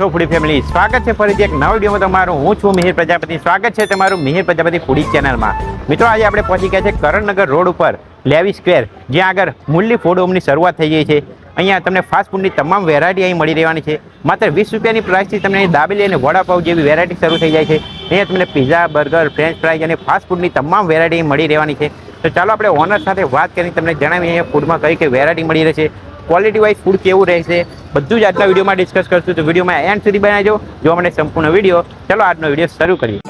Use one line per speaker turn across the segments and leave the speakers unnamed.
છો ફૂડી ફેમિલી સ્વાગત છે ફરીથી એક નવા વિડીયોમાં તમારું. હું છું મિહિર પ્રજાપતિ. સ્વાગત છે તમારું મિહિર પ્રજાપતિ ફૂડી ચેનલમાં મિત્રો, આજે આપણે પહોંચી ગયા છે કરણનગર રોડ ઉપર, લેવી સ્ક્વેર જ્યાં આગળ મુલ્લી ફૂડ હોમની શરૂઆત થઈ ગઈ છે. અહીંયા તમને ફાસ્ટ ફૂડની તમામ વેરાયટી અહીં મળી રહેવાની છે. માત્ર વીસ રૂપિયાની પ્રાઇસથી તમને અહીં દાબેલી અને વડાપાઉં જેવી વેરાયટી શરૂ થઈ જાય છે. અહીંયા તમને પીઝા બર્ગર ફ્રેન્ચ ફ્રાઈઝ અને ફાસ્ટ ફૂડની તમામ વેરાયટી મળી રહેવાની છે. તો ચાલો આપણે ઓનર સાથે વાત કરીને તમને જણાવીએ અહીંયા ફૂડમાં કઈ કઈ વેરાયટી મળી રહેશે ક્વોલિટી વાઇઝ ફૂડ કેવું રહેશે, બધું જ આજના વિડીયોમાં ડિસ્કસ કરશું. તો વિડીયોમાં એન્ડ સુધી બનાવજો. જોવા માટે સંપૂર્ણ વીડિયો, ચાલો આજનો વીડિયો શરૂ કરીએ.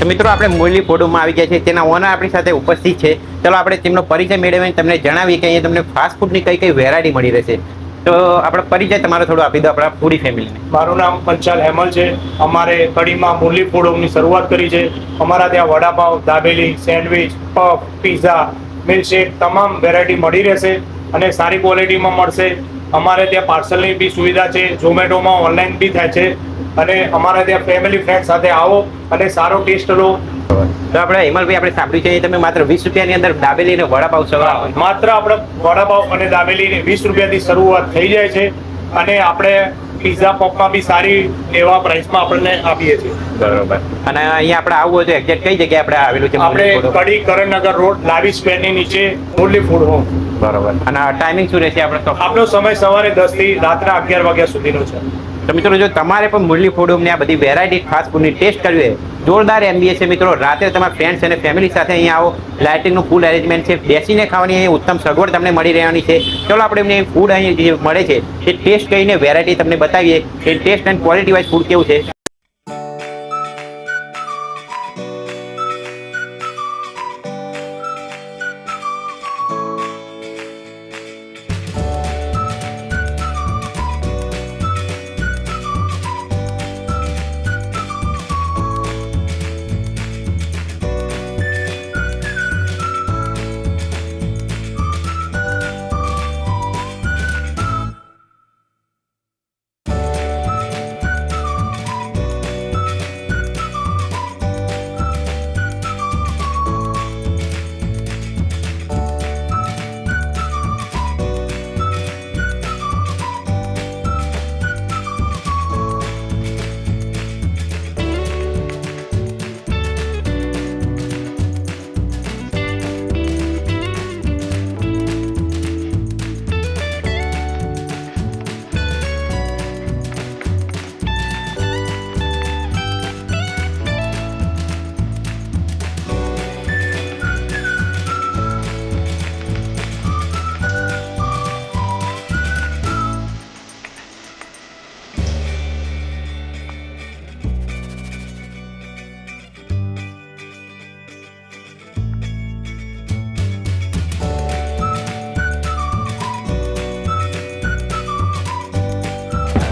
તો મિત્રો, આપણે મુરલી ફૂડમાં આવી ગયા છે તેના ઓનર આપણી સાથે ઉપસ્થિત છે. ચલો, આપણે તેમનો પરિચય મેળવીને તમને જણાવીએ કે અહીંયા તમને ફાસ્ટ ફૂડની કઈ કઈ વેરાયટી મળી રહેશે. તો આપણો પરિચય તમારો થોડો આપી દો આપણા પૂરી ફેમિલીને
મારું નામ પંચાલ હેમલ છે. અમારે કડીમાં મુરલી ફૂડ શરૂઆત કરી છે. અમારા ત્યાં vadapav, dabeli, sandwich, puff pizza milkshake તમામ વેરાયટી મળી રહેશે અને સારી ક્વોલિટીમાં મળશે. અમારે ત્યાં પાર્સલની બી સુવિધા છે. ઝોમેટોમાં ઓનલાઈન બી થાય છે. અને અમારા ત્યાં ફેમિલી ફ્રેન્ડ સાથે આવો અને સારો ટેસ્ટ લો.
તો આપણે હિમલભાઈ આપણે સાંભળ્યું છે તમે માત્ર વીસ રૂપિયાની અંદર દાબેલી અને વડાપાવ સવા
માત્ર આપણે વડાપાવ અને દાબેલી વીસ રૂપિયાથી શરૂઆત થઈ જાય છે અને આપણે પિઝા પોપમાં બી સારી એવા પ્રાઇસમાં આપણને આપીએ છીએ.
બરોબર. અને અહીંયા આપણે આવવું હોય તો એક્ઝેક્ટ કઈ જગ્યાએ આપણે આવેલું છે
આપણે કડી કરણનગર રોડ લાવી સ્ક્વેરની નીચે મુરલી ફૂડ હોમ
બરોબર. અને ટાઈમિંગ શું રહેશે આપણે
આપણો સમય સવારે દસથી રાત્રે અગિયાર વાગ્યા સુધીનો છે.
તો મિત્રો જો તમારે પણ મુરલી ફૂડની આ બધી વેરાયટી ફાસ્ટ ફૂડની ટેસ્ટ કરવી હોય, જોરદાર એમબીએ છે મિત્રો. રાત્રે તમારા ફ્રેન્ડ્સ અને ફેમિલી સાથે અહીંયા આવો. લાઇટિંગનું ફૂલ એરેન્જમેન્ટ છે. બેસીને ખાવાની અહીં ઉત્તમ સગવડ તમને મળી રહેવાની છે. ચલો આપણે એમને ફૂડ અહીં મળે છે, એ ટેસ્ટ કરીને વેરાયટી તમને બતાવીએ કે taste and quality wise food કેવું છે.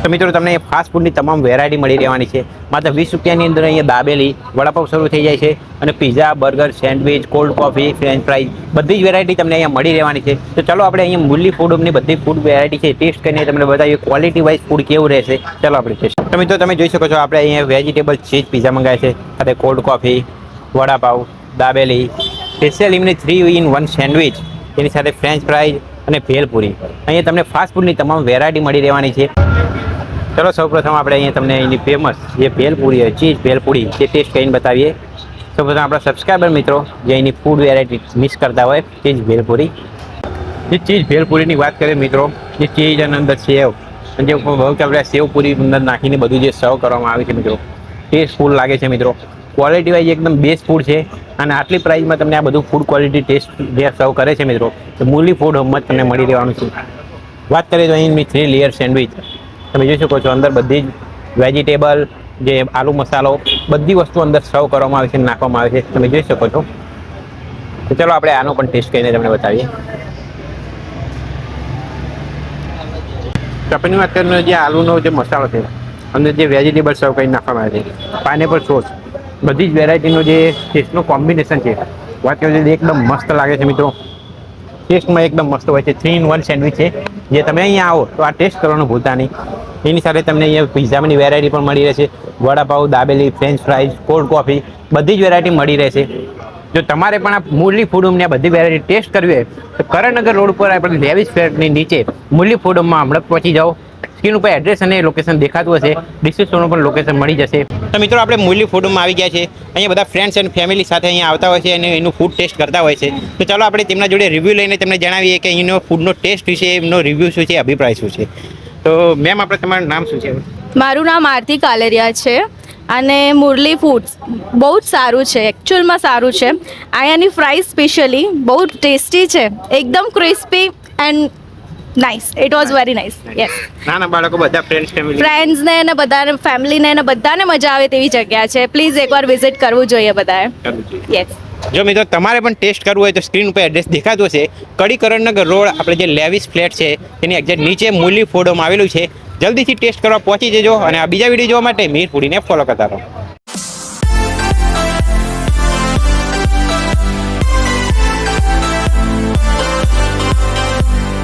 તો મિત્રો, તમને ફાસ્ટ ફૂડની તમામ વેરાયટી મળી રહેવાની છે. માત્ર વીસ રૂપિયાની અંદર અહીંયા દાબેલી વડાપાવ શરૂ થઈ જાય છે અને pizza burger sandwich cold coffee French fries બધી જ વેરાયટી તમને અહીંયા મળી રહેવાની છે. તો ચલો આપણે અહીંયા મુલ્લી ફૂડની બધી ફૂડ વેરાયટી છે ટેસ્ટ કરીને તમને બતાવીએ ક્વોલિટી વાઇઝ ફૂડ કેવું રહેશે. ચાલો આપણે ટેસ્ટ તો મિત્રો, તમે જોઈ શકો છો આપણે અહીંયા વેજીટેબલ ચીઝ પીઝા મંગાવે છે. સાથે cold coffee vadapav dabeli special એમની થ્રી ઇન વન સેન્ડવિચ એની સાથે ફ્રેન્ચ ફ્રાઈઝ અને ભેલપુરી. અહીંયા તમને ફાસ્ટ ફૂડની તમામ વેરાયટી મળી રહેવાની છે. ચલો, સૌપ્રથમ આપણે અહીંયા તમને એની ફેમસ જે ભેલપુરી હોય, ચીઝ ભેલપુરી તે ટેસ્ટ કરીને બતાવીએ. સૌપ્રથમ આપણા સબસ્ક્રાઈબર મિત્રો, જે એની ફૂડ વેરાયટી મિસ કરતા હોય, ચીઝ ભેલપુરી જે ચીઝ ભેલપુરીની વાત કરીએ મિત્રો જે ચીઝ અને અંદર સેવ, અને જે બહુ આપણે સેવપુરી અંદર નાખીને બધું જે સર્વ કરવામાં આવે છે મિત્રો ટેસ્ટફુલ લાગે છે મિત્રો. ક્વોલિટી વાઇઝ એકદમ બેસ્ટ ફૂડ છે, અને આટલી પ્રાઇસમાં તમને આ બધું ફૂડ ક્વોલિટી ટેસ્ટ જે સર્વ કરે છે મિત્રો, તો મૂલી ફૂડ હોમમાં જ તમને મળી રહેવાનું છે. વાત કરીએ તો અહીં થ્રી લેયર સેન્ડવિચ તમે જોઈ શકો છો અંદર બધી જ વેજીટેબલ જે આલુ મસાલો, બધી વસ્તુ અંદર સર્વ કરવામાં આવે છે, નાખવામાં આવે છે. તમે જોઈ શકો છો. તો ચલો આપણે આનો પણ ટેસ્ટ કરીને તમને બતાવીએ. ચપની વાત કરીને જે આલુનો જે મસાલો છે, અંદર જે વેજીટેબલ સર્વ કરી નાખવામાં આવે છે પાઇનેપલ સોસ બધી જ વેરાયટીનો જે ટેસ્ટનું કોમ્બિનેશન છે. વાત કરીએ એકદમ મસ્ત લાગે છે મિત્રો. ટેસ્ટમાં એકદમ મસ્ત હોય છે. થ્રી ઇન વન સેન્ડવિચ છે. જે તમે અહીંયા આવો તો આ ટેસ્ટ કરવાનું ભૂલતા નહીં. એની સાથે તમને અહીંયા પિઝાની વેરાયટી પણ મળી રહેશે. Vadapav, dabeli French fries cold coffee બધી જ વેરાયટી મળી રહેશે. જો તમારે પણ આ મુરલી ફૂડ આ બધી વેરાયટી ટેસ્ટ કરવી હોય, તો કરણનગર રોડ ઉપર આપણે લેવિસ ફ્લેટની નીચે મુરલી ફૂડ હોમમાં હમણાં પહોંચી જાઓ. સ્ક્રીન ઉપર એડ્રેસ અને લોકેશન દેખાતું હશે. ડિસ્ક્રિપ્શનમાં પણ લોકેશન મળી જશે. તો મિત્રો આપણે મુરલી ફૂડમાં આવી ગયા છે અહીંયા બધા ફ્રેન્ડ્સ અને ફેમિલી સાથે અહીંયા આવતા હોય છે અને એનું ફૂડ ટેસ્ટ કરતા હોય છે. તો ચાલો આપણે તેમના જોડે રિવ્યૂ લઈને તમને જણાવીએ કે અહીંનો ફૂડનો ટેસ્ટ વિશે એમનો રિવ્યૂ શું છે અભિપ્રાય શું છે. તો મેમ આપણે તમારું નામ શું છે?
મારું નામ આરતી કાલેરિયા છે અને મુરલી ફૂડ્સ બહુ જ સારું છે એકચ્યુઅલમાં સારું છે. અહીંયાની ફ્રાઈઝ સ્પેશિયલી બહુ ટેસ્ટી છે. એકદમ crispy and nice it was very nice yes
નાના બાળકો બધા ફ્રેન્ડ્સ ફેમિલી
ફ્રેન્ડ્સને અને બધાને ફેમિલીને અને બધાને મજા આવે તેવી જગ્યા છે. પ્લીઝ એકવાર વિઝિટ કરવું જોઈએ બધાએ. યસ
જો મિત્રો તમારે પણ ટેસ્ટ કરવું હોય તો સ્ક્રીન ઉપર એડ્રેસ દેખાતું હશે. કડી કરણનગર રોડ આપણે જે લેવિસ ફ્લેટ છે તેની એક્ઝેક્ટ નીચે મૂલી ફોડોમાં આવેલું છે. જલ્દીથી ટેસ્ટ કરવા પહોંચી જજો અને આ બીજા વીડિયો જોવા માટે મીર ફૂડીને ફોલો કરતા રહો.